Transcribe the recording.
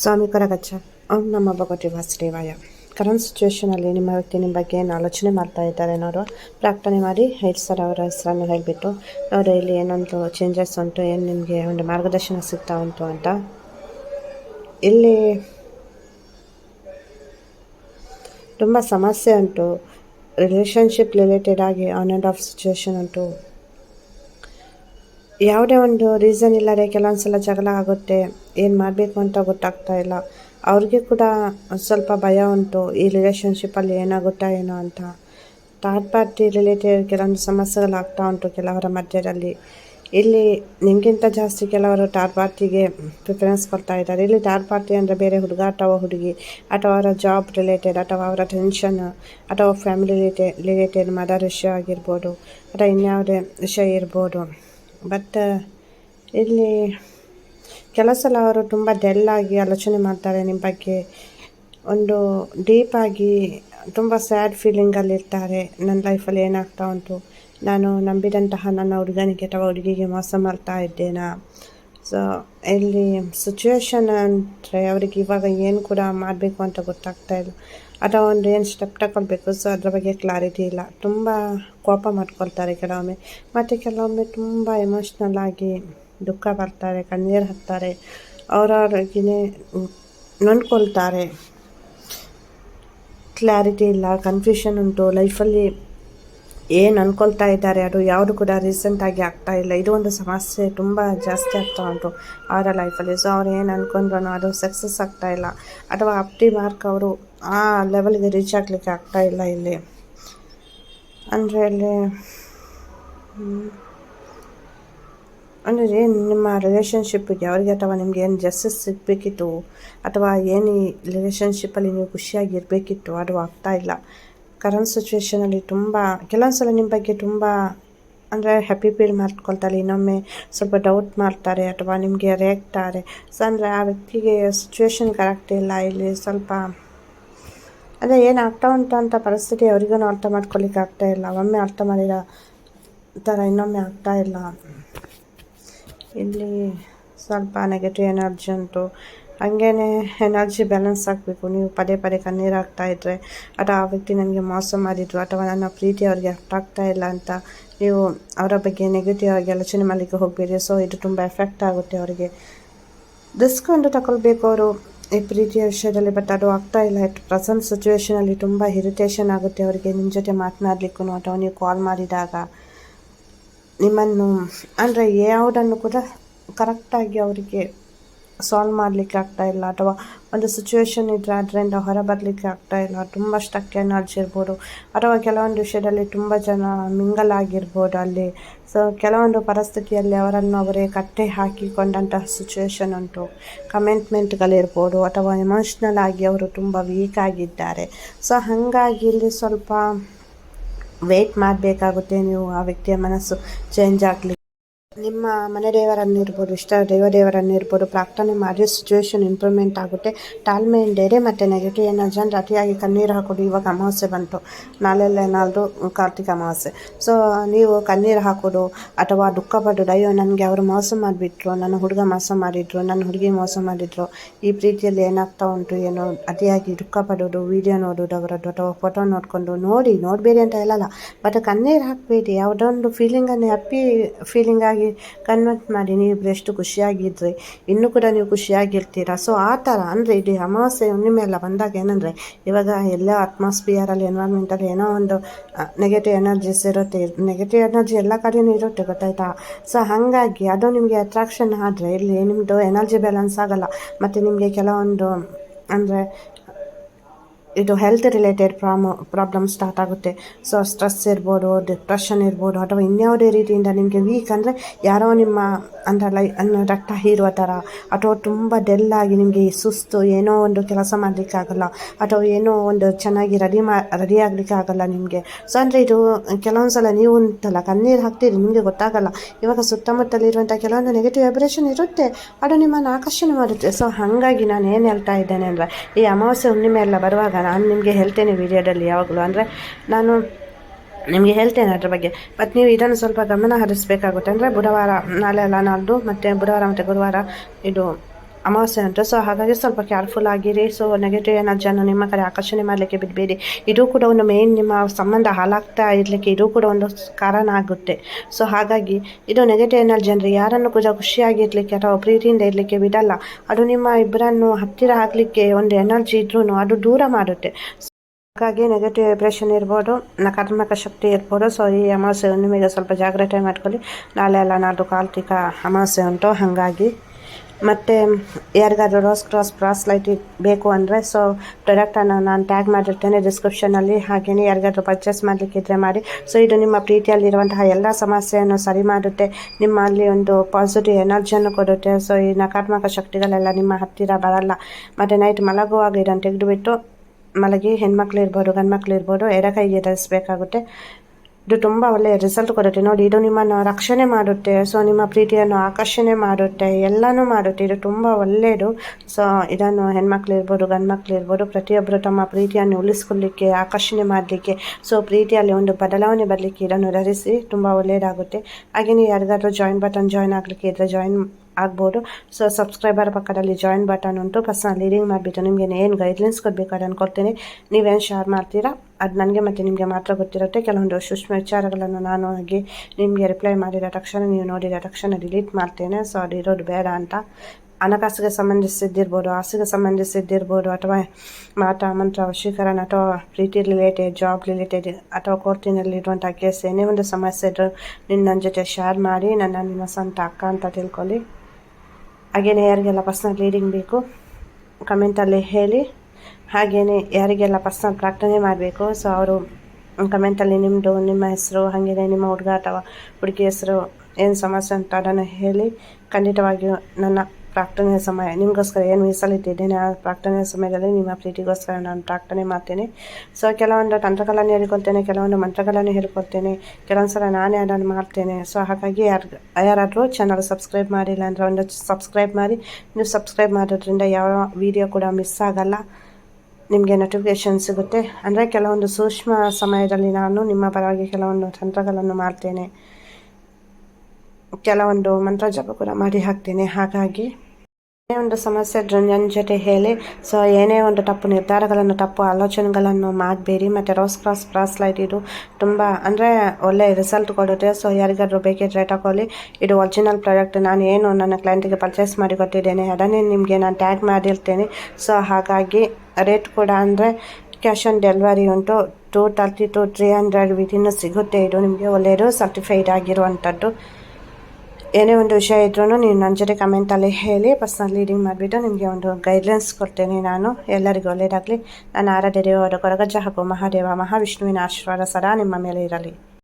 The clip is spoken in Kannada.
ಸ್ವಾಮಿ ಕೊರಗಚ್ಚ. ಅವ್ನು ನಮ್ಮ ಭಗವತಿ ವಾಸುದೇವಾಯ ಕರೆಂಟ್ ಸಿಚುವೇಶನಲ್ಲಿ ನಿಮ್ಮ ವ್ಯಕ್ತಿ ನಿಮ್ಮ ಬಗ್ಗೆ ಏನು ಆಲೋಚನೆ ಮಾಡ್ತಾ ಇದ್ದಾರೆ ಅನ್ನೋರು ಪ್ರಾರ್ಥನೆ ಮಾಡಿ ಐದು ಸರ್ ಅವರ ಹೆಸರನ್ನು ಹೇಳಿಬಿಟ್ಟು ಅವರು ಇಲ್ಲಿ ಏನೊಂದು ಚೇಂಜಸ್ ಉಂಟು, ಏನು ನಿಮಗೆ ಒಂದು ಮಾರ್ಗದರ್ಶನ ಸಿಗ್ತಾ ಉಂಟು ಅಂತ. ಇಲ್ಲಿ ತುಂಬ ಸಮಸ್ಯೆ ಉಂಟು. ರಿಲೇಷನ್ಶಿಪ್ ರಿಲೇಟೆಡ್ ಆಗಿ ಆನ್ ಆ್ಯಂಡ್ ಆಫ್ ಸಿಚುವೇಶನ್ ಉಂಟು. ಯಾವುದೇ ಒಂದು ರೀಸನ್ ಇಲ್ಲದೆ ಕೆಲವೊಂದ್ಸಲ ಜಗಳ ಆಗುತ್ತೆ. ಏನು ಮಾಡಬೇಕು ಅಂತ ಗೊತ್ತಾಗ್ತಾ ಇಲ್ಲ. ಅವ್ರಿಗೆ ಕೂಡ ಸ್ವಲ್ಪ ಭಯ ಉಂಟು, ಈ ರಿಲೇಷನ್ಶಿಪ್ಪಲ್ಲಿ ಏನಾಗುತ್ತಾ ಏನೋ ಅಂತ. ಥರ್ಡ್ ಪಾರ್ಟಿ ರಿಲೇಟೆಡ್ ಕೆಲವೊಂದು ಸಮಸ್ಯೆಗಳಾಗ್ತಾ ಉಂಟು ಕೆಲವರ ಮಧ್ಯದಲ್ಲಿ. ಇಲ್ಲಿ ನಿಮಗಿಂತ ಜಾಸ್ತಿ ಕೆಲವರು ಥರ್ಡ್ ಪಾರ್ಟಿಗೆ ಪ್ರಿಫರೆನ್ಸ್ ಕೊಡ್ತಾ ಇದ್ದಾರೆ. ಇಲ್ಲಿ ಥರ್ಡ್ ಪಾರ್ಟಿ ಅಂದರೆ ಬೇರೆ ಹುಡುಗ ಅಥವಾ ಹುಡುಗಿ, ಅಥವಾ ಅವರ ಜಾಬ್ ರಿಲೇಟೆಡ್ ಅಥವಾ ಅವರ ಟೆನ್ಷನ್ ಅಥವಾ ಫ್ಯಾಮಿಲಿ ರಿಲೇಟೆಡ್ ರಿಲೇಟೆಡ್ ಮದರ್ ವಿಷಯ ಆಗಿರ್ಬೋದು, ಅಥವಾ ಇನ್ಯಾವುದೇ ವಿಷಯ ಇರ್ಬೋದು. ಬಟ್ ಇಲ್ಲಿ ಕೆಲವು ಸಲ ಅವರು ತುಂಬ ಡೆಲ್ಲಾಗಿ ಆಲೋಚನೆ ಮಾಡ್ತಾರೆ ನಿಮ್ಮ ಬಗ್ಗೆ. ಒಂದು ಡೀಪಾಗಿ ತುಂಬ ಸ್ಯಾಡ್ ಫೀಲಿಂಗಲ್ಲಿರ್ತಾರೆ ನನ್ನ ಲೈಫಲ್ಲಿ ಏನಾಗ್ತಾ ಉಂಟು? ನಾನು ನಂಬಿದಂತಹ ನನ್ನ ಹುಡುಗನಿಗೆ ಅಥವಾ ಹುಡುಗಿಗೆ ಮೋಸ ಮಾಡ್ತಾ ಇದ್ದೇನಾ? ಸೊ ಇಲ್ಲಿ ಸಿಚುವೇಶನ್ ಅಂದರೆ ಅವ್ರಿಗೆ ಇವಾಗ ಏನು ಕೂಡ ಮಾಡಬೇಕು ಅಂತ ಗೊತ್ತಾಗ್ತಾ ಇಲ್ಲ. ಅಥವಾ ಒಂದು ಏನು ಸ್ಟೆಪ್ ತಗೊಳ್ಬೇಕು ಸೊ ಅದ್ರ ಬಗ್ಗೆ ಕ್ಲಾರಿಟಿ ಇಲ್ಲ. ತುಂಬ ಕೋಪ ಮಾಡ್ಕೊಳ್ತಾರೆ ಕೆಲವೊಮ್ಮೆ. ಮತ್ತು ಕೆಲವೊಮ್ಮೆ ತುಂಬ ಎಮೋಷ್ನಲ್ ಆಗಿ ದುಃಖ ಬರ್ತಾರೆ ಕಣ್ಣೀರು ಹಾಕ್ತಾರೆ ಅವರವ್ರಿಗೇ ನೊಂದ್ಕೊಳ್ತಾರೆ ಕ್ಲಾರಿಟಿ ಇಲ್ಲ ಕನ್ಫ್ಯೂಷನ್ ಉಂಟು ಲೈಫಲ್ಲಿ ಏನು ಅಂದ್ಕೊಳ್ತಾ ಇದ್ದಾರೆ ಅದು ಯಾವುದು ಕೂಡ ರೀಸೆಂಟಾಗಿ ಆಗ್ತಾ ಇಲ್ಲ. ಇದು ಒಂದು ಸಮಸ್ಯೆ ತುಂಬ ಜಾಸ್ತಿ ಆಗ್ತಾ ಉಂಟು ಅವರ ಲೈಫಲ್ಲಿ ಸೊ ಅವ್ರು ಏನು ಅಂದ್ಕೊಂಡ್ರು ಅದು ಸಕ್ಸಸ್ ಆಗ್ತಾ ಇಲ್ಲ. ಅಥವಾ ಅಪ್ಟಿ ಮಾರ್ಕ್ ಅವರು ಆ ಲೆವೆಲ್ಗೆ ರೀಚ್ ಆಗಲಿಕ್ಕೆ ಆಗ್ತಾ ಇಲ್ಲ ಇಲ್ಲಿ. ಅಂದರೆ ಇಲ್ಲಿ ಅಂದರೆ ನಿಮ್ಮ ರಿಲೇಷನ್ಶಿಪ್ಪಿಗೆ ಅವರಿಗೆ ಅಥವಾ ನಿಮ್ಗೆ ಏನು ಜಸ್ಟಿಸ್ ಸಿಗಬೇಕಿತ್ತು? ಅಥವಾ ಏನು ಈ ರಿಲೇಷನ್ಶಿಪ್ಪಲ್ಲಿ ನೀವು ಖುಷಿಯಾಗಿ ಇರಬೇಕಿತ್ತು ಅದು ಆಗ್ತಾ ಇಲ್ಲ. ಕರೆಂಟ್ ಸಿಚುವೇಷನಲ್ಲಿ ತುಂಬ, ಕೆಲವೊಂದು ಸಲ ನಿಮ್ಮ ಬಗ್ಗೆ ತುಂಬ ಅಂದರೆ ಹ್ಯಾಪಿ ಫೀಲ್ ಮಾಡ್ಕೊಳ್ತಾರೆ. ಇನ್ನೊಮ್ಮೆ ಸ್ವಲ್ಪ ಡೌಟ್ ಮಾಡ್ತಾರೆ ಅಥವಾ ನಿಮಗೆ ರೇಗ್ತಾರೆ ಸೊ ಅಂದರೆ ಆ ವ್ಯಕ್ತಿಗೆ ಸಿಚುವೇಶನ್ ಕರೆಕ್ಟ್ ಇಲ್ಲ. ಇಲ್ಲಿ ಸ್ವಲ್ಪ ಅದೇ ಏನು ಆಗ್ತಾ ಉಂಟು ಅಂತ ಪರಿಸ್ಥಿತಿ ಅವ್ರಿಗೂ ಅರ್ಥ ಮಾಡ್ಕೊಳ್ಲಿಕ್ಕೆ ಆಗ್ತಾ ಇಲ್ಲ. ಒಮ್ಮೆ ಅರ್ಥ ಮಾಡಿದ ಥರ ಇನ್ನೊಮ್ಮೆ ಆಗ್ತಾ ಇಲ್ಲ. ಇಲ್ಲಿ ಸ್ವಲ್ಪ ನೆಗೆಟಿವ್ ಎನರ್ಜಿ ಉಂಟು. ಹಾಗೇ ಎನರ್ಜಿ ಬ್ಯಾಲೆನ್ಸ್ ಆಗಬೇಕು. ನೀವು ಪದೇ ಪದೇ ಕಣ್ಣೀರು ಇದ್ದರೆ ಅಥವಾ ಆ ವ್ಯಕ್ತಿ ನನಗೆ ಮೋಸ ಮಾಡಿದ್ರು ಅಥವಾ ನನ್ನ ಪ್ರೀತಿ ಅವ್ರಿಗೆ ಅರ್ಥ ಆಗ್ತಾ ಇಲ್ಲ ಅಂತ ನೀವು ಅವರ ಬಗ್ಗೆ ನೆಗೆಟಿವ್ ಆಗಿ ಆಲೋಚನೆ ಮಾಡಲಿಕ್ಕೆ ಹೋಗಬೇಡಿ. ಸೊ ಇದು ತುಂಬ ಎಫೆಕ್ಟ್ ಆಗುತ್ತೆ ಅವರಿಗೆ. ರಿಸ್ಕ್ ಒಂದು ತಗೊಳ್ಬೇಕು ಅವರು. ಈ ಪ್ರೀತಿಯ ವಿಷಯದಲ್ಲಿ ಬಟ್ ಅದು ಆಗ್ತಾ ಇಲ್ಲ. ಎಟ್ ಪ್ರೆಸೆಂಟ್ ಸಿಚುವೇಷನಲ್ಲಿ ತುಂಬ ಇರಿಟೇಷನ್ ಆಗುತ್ತೆ ಅವರಿಗೆ. ನಿಮ್ಮ ಜೊತೆ ಮಾತನಾಡಲಿಕ್ಕೂ ಅಥವಾ ನೀವು ಕಾಲ್ ಮಾಡಿದಾಗ. ನಿಮ್ಮನ್ನು, ಅಂದರೆ ಯಾವುದನ್ನು ಕೂಡ ಕರೆಕ್ಟಾಗಿ ಅವರಿಗೆ ಸಾಲ್ವ್ ಮಾಡಲಿಕ್ಕೆ ಆಗ್ತಾ ಇಲ್ಲ ಅಥವಾ ಒಂದು ಸಿಚುವೇಶನ್ ಇದ್ದರೆ ಅದರಿಂದ ಹೊರ ಬರಲಿಕ್ಕೆ ಆಗ್ತಾ ಇಲ್ಲ. ತುಂಬ ಸ್ಟಕ್ ಎನರ್ಜಿ ಅಥವಾ ಕೆಲವೊಂದು ವಿಷಯದಲ್ಲಿ ತುಂಬ ಜನ ಮಿಂಗಲ್ ಆಗಿರ್ಬೋದು ಅಲ್ಲಿ. ಸೊ ಕೆಲವೊಂದು ಪರಿಸ್ಥಿತಿಯಲ್ಲಿ ಅವರನ್ನು ಅವರೇ ಕಟ್ಟೆ ಹಾಕಿಕೊಂಡಂತಹ ಸಿಚುವೇಶನ್ ಉಂಟು. ಕಮೆಂಟ್ಮೆಂಟ್ಗಳಿರ್ಬೋದು ಅಥವಾ ಎಮೋಷ್ನಲ್ ಆಗಿ ಅವರು ತುಂಬ ವೀಕ್ ಆಗಿದ್ದಾರೆ. ಸೊ ಹಾಗಾಗಿ ಇಲ್ಲಿ ಸ್ವಲ್ಪ ವೆಯ್ಟ್ ಮಾಡಬೇಕಾಗುತ್ತೆ ನೀವು ಆ ವ್ಯಕ್ತಿಯ ಮನಸ್ಸು ಚೇಂಜ್ ಆಗಲಿ. ನಿಮ್ಮ ಮನೆ ದೇವರನ್ನು ಇರ್ಬೋದು, ಇಷ್ಟ ದೇವ ದೇವರನ್ನಿರ್ಬೋದು ಪ್ರಾರ್ಥನೆ ಮಾಡಿ ಸಿಚುವೇಶನ್ ಇಂಪ್ರೂವ್ಮೆಂಟ್ ಆಗುತ್ತೆ. ತಾಳ್ಮೆಯಿಂದೇರೆ ಮತ್ತು ನೆಗೆಟಿವ್ ಎನರ್ಜಿ ಅಂದರೆ ಅತಿಯಾಗಿ ಕಣ್ಣೀರು ಹಾಕೋದು ಇವಾಗ ಅಮಾವಾಸ್ಯೆ ಬಂತು. ನಾಳೆಲ್ಲ ಏನಾದರೂ ಕಾರ್ತಿಕ ಅಮಾವಾಸ್ಯೆ. ಸೊ ನೀವು ಕಣ್ಣೀರು ಹಾಕೋದು ಅಥವಾ ದುಃಖ ಪಡೋದು ಅಯ್ಯೋ, ನನಗೆ ಅವರು ಮೋಸ ಮಾಡಿಬಿಟ್ರು, ನನ್ನ ಹುಡುಗ ಮೋಸ ಮಾಡಿದ್ರು, ನನ್ನ ಹುಡುಗಿ ಮೋಸ ಮಾಡಿದ್ರು. ಈ ಪ್ರೀತಿಯಲ್ಲಿ ಏನಾಗ್ತಾ ಉಂಟು ಏನೋ ಅತಿಯಾಗಿ ದುಃಖ ಪಡೋದು ವೀಡಿಯೋ ನೋಡೋದು, ಅವರದ್ದು ಅಥವಾ ಫೋಟೋ ನೋಡಿಕೊಂಡು ನೋಡಿ, ನೋಡಬೇಡಿ ಅಂತ ಹೇಳಲ್ಲ. ಬಟ್ ಕಣ್ಣೀರು ಹಾಕಬೇಡಿ ಯಾವುದೊಂದು ಫೀಲಿಂಗನ್ನು ಹ್ಯಾಪಿ ಫೀಲಿಂಗ್ ಕನ್ವರ್ಟ್ ಮಾಡಿ ನೀವು ಎಷ್ಟು ಖುಷಿಯಾಗಿದ್ದರೆ ಇನ್ನೂ ಕೂಡ ನೀವು ಖುಷಿಯಾಗಿರ್ತೀರ. ಸೊ ಆ ಥರ ಅಂದರೆ ಇದು ಅಮಾವಾಸ್ಯೆ ಹುಣ್ಣಿಮೆ ಎಲ್ಲ ಬಂದಾಗ ಏನಂದರೆ, ಇವಾಗ ಎಲ್ಲ ಅಟ್ಮಾಸ್ಫಿಯರಲ್ಲಿ ಎನ್ವೈರ್ಮೆಂಟಲ್ಲಿ ಏನೋ ಒಂದು ನೆಗೆಟಿವ್ ಎನರ್ಜೀಸ್ ಇರುತ್ತೆ. ನೆಗೆಟಿವ್ ಎನರ್ಜಿ ಎಲ್ಲ ಕಡೆಯೂ ಇರುತ್ತೆ, ಗೊತ್ತಾಯ್ತಾ? ಸೊ ಹಾಗಾಗಿ ಅದು ನಿಮಗೆ ಅಟ್ರಾಕ್ಷನ್ ಆದರೆ ಇಲ್ಲಿ ನಿಮ್ಮದು ಎನರ್ಜಿ ಬ್ಯಾಲೆನ್ಸ್ ಆಗೋಲ್ಲ. ಮತ್ತು ನಿಮಗೆ ಕೆಲವೊಂದು, ಅಂದರೆ ಇದು ಹೆಲ್ತ್ ರಿಲೇಟೆಡ್ ಪ್ರಾಮ ಪ್ರಾಬ್ಲಮ್ ಸ್ಟಾರ್ಟ್ ಆಗುತ್ತೆ. ಸೊ ಸ್ಟ್ರೆಸ್ ಇರ್ಬೋದು ಡಿಪ್ರೆಷನ್ ಇರ್ಬೋದು, ಅಥವಾ ಇನ್ಯಾವುದೇ ರೀತಿಯಿಂದ ನಿಮಗೆ ವೀಕ್ ಅಂದರೆ ಯಾರೋ ನಿಮ್ಮ ಅಂದರೆ ಲೈ ಅನ್ನು ರಕ್ತ ಹೀರುವ ಥರ ಅಥವಾ ತುಂಬ ಡೆಲ್ಲಾಗಿ ನಿಮಗೆ ಸುಸ್ತು, ಏನೋ ಒಂದು ಕೆಲಸ ಮಾಡಲಿಕ್ಕಾಗಲ್ಲ, ಅಥವಾ ಏನೋ ಒಂದು ಚೆನ್ನಾಗಿ ರೆಡಿ ಮಾ ರೆಡಿ ಆಗಲಿಕ್ಕೆ ಆಗಲ್ಲ ನಿಮಗೆ. ಸೊ ಅಂದರೆ ಇದು ಕೆಲವೊಂದು ಸಲ ನೀವು ಅಂತಲ್ಲ, ಕಣ್ಣೀರು ಹಾಕ್ತೀರಿ ನಿಮಗೆ ಗೊತ್ತಾಗಲ್ಲ. ಇವಾಗ ಸುತ್ತಮುತ್ತಲಿರುವಂಥ ಕೆಲವೊಂದು ನೆಗೆಟಿವ್ ವೈಬ್ರೇಷನ್ ಇರುತ್ತೆ, ಅದು ನಿಮ್ಮನ್ನು ಆಕರ್ಷಣೆ ಮಾಡುತ್ತೆ. ಸೊ ಹಾಗಾಗಿ ನಾನು ಏನು ಹೇಳ್ತಾ ಇದ್ದೇನೆ ಅಂದರೆ, ಈ ಅಮಾವಾಸ್ಯೆ ಹುಣ್ಣಿಮೆ ಎಲ್ಲ ಬರುವಾಗ ನಾನು ನಿಮಗೆ ಹೇಳ್ತೇನೆ ವಿಡಿಯೋದಲ್ಲಿ ಯಾವಾಗಲೂ. ಅಂದರೆ ನಾನು ನಿಮಗೆ ಹೇಳ್ತೇನೆ ಅದ್ರ ಬಗ್ಗೆ. ಮತ್ತು ನೀವು ಇದನ್ನು ಸ್ವಲ್ಪ ಗಮನ ಹರಿಸಬೇಕಾಗುತ್ತೆ. ಅಂದರೆ ಬುಧವಾರ ನಾಳೆ ಅಲ್ಲ, ನಾಡ್ದು, ಮತ್ತು ಬುಧವಾರ ಮತ್ತು ಗುರುವಾರ ಇದು ಅಮಾವಾಸ್ಯೆ ಉಂಟು ಸೊ ಹಾಗಾಗಿ ಸ್ವಲ್ಪ ಕೇರ್ಫುಲ್ ಆಗಿರಿ. ಸೊ ನೆಗೆಟಿವ್ ಎನರ್ಜಿಯನ್ನು ನಿಮ್ಮ ಕಡೆ ಆಕರ್ಷಣೆ ಮಾಡಲಿಕ್ಕೆ ಬಿಡಬೇಡಿ. ಇದು ಕೂಡ ಒಂದು ಮೇನ್ ನಿಮ್ಮ ಸಂಬಂಧ ಹಾಳಾಗ್ತಾ ಇರಲಿಕ್ಕೆ ಇದು ಕೂಡ ಒಂದು ಕಾರಣ ಆಗುತ್ತೆ. ಸೊ ಹಾಗಾಗಿ ಇದು ನೆಗೆಟಿವ್ ಎನರ್ಜಿ ಅಂದರೆ ಯಾರನ್ನು ಕೂಡ ಖುಷಿಯಾಗಿ ಇರಲಿಕ್ಕೆ ಅಥವಾ ಪ್ರೀತಿಯಿಂದ ಇರಲಿಕ್ಕೆ ಬಿಡಲ್ಲ. ಅದು ನಿಮ್ಮ ಇಬ್ಬರನ್ನು ಹತ್ತಿರ ಆಗಲಿಕ್ಕೆ ಒಂದು ಎನರ್ಜಿ ಇದ್ರೂ ಅದು ದೂರ ಮಾಡುತ್ತೆ. ಹಾಗಾಗಿ ನೆಗೆಟಿವ್ ವೈಬ್ರೇಷನ್ ಇರ್ಬೋದು, ನಕಾರಾತ್ಮಕ ಶಕ್ತಿ ಇರ್ಬೋದು. ಸೊ ಈ ಅಮಾವಾಸ್ಯೆ ನಿಮಗೆ ಸ್ವಲ್ಪ ಜಾಗ್ರತೆ ಮಾಡ್ಕೊಳ್ಳಿ. ನಾಳೆ ಎಲ್ಲ ನಾಡ್ದು ಕಾರ್ತಿಕ ಅಮಾವಾಸ್ಯೆ ಉಂಟು. ಹಾಗಾಗಿ ಮತ್ತು ಯಾರಿಗಾದ್ರೂ ರೋಸ್ ಕ್ರಾಸ್ ಕ್ರಾಸ್ ಲೈಟ್ ಬೇಕು ಅಂದರೆ ಸೊ ಪ್ರಾಡಕ್ಟನ್ನು ನಾನು ಟ್ಯಾಗ್ ಮಾಡಿರ್ತೇನೆ ಡಿಸ್ಕ್ರಿಪ್ಷನಲ್ಲಿ ಹಾಗೆಯೇ ಯಾರಿಗಾದ್ರೂ ಪರ್ಚೇಸ್ ಮಾಡಲಿಕ್ಕಿದ್ರೆ ಮಾಡಿ. ಸೊ ಇದು ನಿಮ್ಮ ಪ್ರೀತಿಯಲ್ಲಿರುವಂತಹ ಎಲ್ಲ ಸಮಸ್ಯೆಯನ್ನು ಸರಿ ಮಾಡುತ್ತೆ. ನಿಮ್ಮಲ್ಲಿ ಒಂದು ಪಾಸಿಟಿವ್ ಎನರ್ಜಿಯನ್ನು ಕೊಡುತ್ತೆ. ಸೊ ಈ ನಕಾರಾತ್ಮಕ ಶಕ್ತಿಗಳೆಲ್ಲ ನಿಮ್ಮ ಹತ್ತಿರ ಬರಲ್ಲ. ಮತ್ತು ನೈಟ್ ಮಲಗುವಾಗ ಇದನ್ನು ತೆಗೆದುಬಿಟ್ಟು ಮಲಗಿ ಹೆಣ್ಮಕ್ಳು ಇರ್ಬೋದು, ಗಂಡ್ಮಕ್ಳು ಇರ್ಬೋದು, ಎಡಕೈಗೆ ಧರಿಸಬೇಕಾಗುತ್ತೆ ಇದು ತುಂಬ ಒಳ್ಳೆಯ ರಿಸಲ್ಟ್ ಕೊಡುತ್ತೆ. ನೋಡಿ, ಇದು ನಿಮ್ಮನ್ನು ರಕ್ಷಣೆ ಮಾಡುತ್ತೆ ಸೊ ನಿಮ್ಮ ಪ್ರೀತಿಯನ್ನು ಆಕರ್ಷಣೆ ಮಾಡುತ್ತೆ, ಎಲ್ಲನೂ ಮಾಡುತ್ತೆ. ಇದು ತುಂಬ ಒಳ್ಳೆಯದು. ಸೊ ಇದನ್ನು ಹೆಣ್ಮಕ್ಳು ಇರ್ಬೋದು, ಗಂಡ್ಮಕ್ಳು ಇರ್ಬೋದು ಪ್ರತಿಯೊಬ್ಬರು ತಮ್ಮ ಪ್ರೀತಿಯನ್ನು ಉಳಿಸ್ಕೊಳ್ಳಿಕ್ಕೆ, ಆಕರ್ಷಣೆ ಮಾಡಲಿಕ್ಕೆ ಸೊ ಪ್ರೀತಿಯಲ್ಲಿ ಒಂದು ಬದಲಾವಣೆ ಬರಲಿಕ್ಕೆ ಇದನ್ನು ಧರಿಸಿ ತುಂಬ ಒಳ್ಳೆಯದಾಗುತ್ತೆ. ಹಾಗೆ ಯಾರಿಗಾದರೂ ಯಾರಿಗಾದ್ರೂ ಜಾಯಿನ್ ಬಟನ್ ಜಾಯಿನ್ ಆಗಲಿಕ್ಕೆ ಇದ್ದರೆ ಜಾಯಿನ್ ಆಗ್ಬೋದು. ಸೊ ಸಬ್ಸ್ಕ್ರೈಬರ್ ಪಕ್ಕದಲ್ಲಿ ಜಾಯಿನ್ ಬಟನ್ ಉಂಟು. ಪರ್ಸನಲ್ ಲೀಡಿಂಗ್ ಮಾಡಿಬಿಟ್ಟು ನಿಮಗೆ ಏನು ಗೈಡ್ಲೈನ್ಸ್ ಕೊಡಬೇಕು ಅದನ್ನು ನೀವೇನು ಶೇರ್ ಮಾಡ್ತೀರಾ? ಅದು ನನಗೆ ಮತ್ತು ನಿಮಗೆ ಮಾತ್ರ ಗೊತ್ತಿರುತ್ತೆ. ಕೆಲವೊಂದು ಸೂಕ್ಷ್ಮ ವಿಚಾರಗಳನ್ನು ನಾನು ಹಾಗೆ ನಿಮಗೆ ರಿಪ್ಲೈ ಮಾಡಿದ ತಕ್ಷಣ, ನೀವು ನೋಡಿದ ತಕ್ಷಣ ಡಿಲೀಟ್ ಮಾಡ್ತೇನೆ. ಸೊ ಅದು ಇರೋದು ಬೇಡ ಅಂತ. ಹಣಕಾಸಿಗೆ ಸಂಬಂಧಿಸಿದ್ದಿರ್ಬೋದು ಆಸೆಗೆ ಸಂಬಂಧಿಸಿದ್ದಿರ್ಬೋದು, ಅಥವಾ ಮಾತಾ, ಮಂತ್ರ, ವಶೀಕರಣ, ಅಥವಾ ಪ್ರೀತಿ ರಿಲೇಟೆಡ್ ಜಾಬ್ ರಿಲೇಟೆಡ್ ಅಥವಾ ಕೋರ್ಟಿನಲ್ಲಿರುವಂಥ ಕೇಸ್ ಏನೇ ಒಂದು ಸಮಸ್ಯೆ ಇದ್ದರೂ ನಿನ್ನ ನನ್ನ ಜೊತೆ ಶೇರ್ ಮಾಡಿ, ನನ್ನ ನಿಮ್ಮ ಸ್ವಂತ ಅಕ್ಕ ಅಂತ ತಿಳ್ಕೊಳ್ಳಿ. ಹಾಗೆಯೇ ಯಾರಿಗೆಲ್ಲ ಪರ್ಸ್ನಲ್ ರೀಡಿಂಗ್ ಬೇಕು ಕಮೆಂಟಲ್ಲಿ ಹೇಳಿ. ಹಾಗೆಯೇ ಯಾರಿಗೆಲ್ಲ ಪರ್ಸ್ನಲ್ ಪ್ರಾರ್ಥನೆ ಮಾಡಬೇಕು ಸೊ ಅವರು ಕಮೆಂಟಲ್ಲಿ ನಿಮ್ಮದು ನಿಮ್ಮ ಹೆಸರು ಹಾಗೆಯೇ ನಿಮ್ಮ ಹುಡುಗ ಅಥವಾ ಹುಡುಗಿ ಹೆಸರು, ಏನು ಸಮಸ್ಯೆ ಅಂತ ಅದನ್ನು ಹೇಳಿ ಖಂಡಿತವಾಗಿಯೂ ನನ್ನ ಪ್ರಾರ್ಥನೆಯ ಸಮಯ, ನಿಮಗೋಸ್ಕರ ಏನು ಮೀಸಲಿಟ್ಟಿದ್ದೇನೆ ಆ ಪ್ರಾರ್ಥನೆಯ ಸಮಯದಲ್ಲಿ ನಿಮ್ಮ ಪ್ರೀತಿಗೋಸ್ಕರ ನಾನು ಪ್ರಾರ್ಥನೆ ಮಾಡ್ತೇನೆ. ಸೊ ಕೆಲವೊಂದು ತಂತ್ರಗಳನ್ನು ಹೇಳಿಕೊಳ್ತೇನೆ, ಕೆಲವೊಂದು ಮಂತ್ರಗಳನ್ನು ಹೇಳ್ಕೊಳ್ತೇನೆ ಕೆಲವೊಂದು ಸಲ ನಾನೇ ಅದನ್ನು ಮಾಡ್ತೇನೆ. ಸೊ ಹಾಗಾಗಿ ಯಾರು, ಯಾರಾದರೂ ಚಾನಲ್ ಸಬ್ಸ್ಕ್ರೈಬ್ ಮಾಡಿಲ್ಲ ಅಂದರೆ ಒಂದು ಸಬ್ಸ್ಕ್ರೈಬ್ ಮಾಡಿ. ನೀವು ಸಬ್ಸ್ಕ್ರೈಬ್ ಮಾಡೋದ್ರಿಂದ ಯಾವ ವಿಡಿಯೋ ಕೂಡ ಮಿಸ್ ಆಗಲ್ಲ. ನಿಮಗೆ ನೋಟಿಫಿಕೇಷನ್ ಸಿಗುತ್ತೆ. ಅಂದರೆ ಕೆಲವೊಂದು ಸೂಕ್ಷ್ಮ ಸಮಯದಲ್ಲಿ ನಾನು ನಿಮ್ಮ ಪರವಾಗಿ ಕೆಲವೊಂದು ತಂತ್ರಗಳನ್ನು ಮಾಡ್ತೇನೆ. ಕೆಲವೊಂದು ಮಂತ್ರ ಜಪ ಕೂಡ ಮಾಡಿ ಹಾಕ್ತೇನೆ. ಹಾಗಾಗಿ ಏನೇ ಒಂದು ಸಮಸ್ಯೆ ನನ್ನ ಜೊತೆ ಹೇಳಿ. ಸೊ ಏನೇ ಒಂದು ತಪ್ಪು ನಿರ್ಧಾರಗಳನ್ನು, ತಪ್ಪು ಆಲೋಚನೆಗಳನ್ನು ಮಾಡಬೇಡಿ. ಮತ್ತು ರೋಸ್ ಕ್ರಾಸ್ ಕ್ರಾಸ್ ಲೈಟ್ ಇದು ತುಂಬ ಅಂದರೆ ಒಳ್ಳೆ ರಿಸಲ್ಟ್ ಕೊಡುತ್ತೆ. ಸೊ ಯಾರಿಗಾದ್ರೂ ಬೇಕಿದ್ರೆ ತಗೊಳ್ಳಿ. ಇದು ಒರಿಜಿನಲ್ ಪ್ರಾಡಕ್ಟ್ ನಾನು ಏನು ನನ್ನ ಕ್ಲೈಂಟಿಗೆ ಪರ್ಚೇಸ್ ಮಾಡಿ ಕೊಟ್ಟಿದ್ದೇನೆ, ಅದನ್ನೇ ನಿಮಗೆ ನಾನು ಟ್ಯಾಗ್ ಮಾಡಿರ್ತೇನೆ. ಸೊ ಹಾಗಾಗಿ ರೇಟ್ ಕೂಡ ಅಂದರೆ ಕ್ಯಾಶ್ ಆನ್ ಡೆಲಿವರಿ ಉಂಟು. Two thirty to three hundred within ಸಿಗುತ್ತೆ. ಇದು ನಿಮಗೆ ಒಳ್ಳೆಯದು ಸರ್ಟಿಫೈಡ್ ಆಗಿರುವಂಥದ್ದು ಏನೇ ಒಂದು ವಿಷಯ ಇದ್ರೂ ನೀವು ನನ್ನ ಜೊತೆ ಕಮೆಂಟಲ್ಲಿ ಹೇಳಿ ಪರ್ಸ್ನಲ್ ಲೀಡಿಂಗ್ ಮಾಡಿಬಿಟ್ಟು ನಿಮಗೆ ಒಂದು ಗೈಡ್ಲೈನ್ಸ್ ಕೊಡ್ತೇನೆ ನಾನು. ಎಲ್ಲರಿಗೂ ಒಳ್ಳೆಯದಾಗಲಿ ನಾನು ಆರಾಧ್ಯ ದೇವರು ಕೊರಗಜ್ಜ ಹಾಗೂ ಮಹಾದೇವ, ಮಹಾವಿಷ್ಣುವಿನ ಆಶೀರ್ವಾದ ಸದಾ ನಿಮ್ಮ ಮೇಲೆ ಇರಲಿ.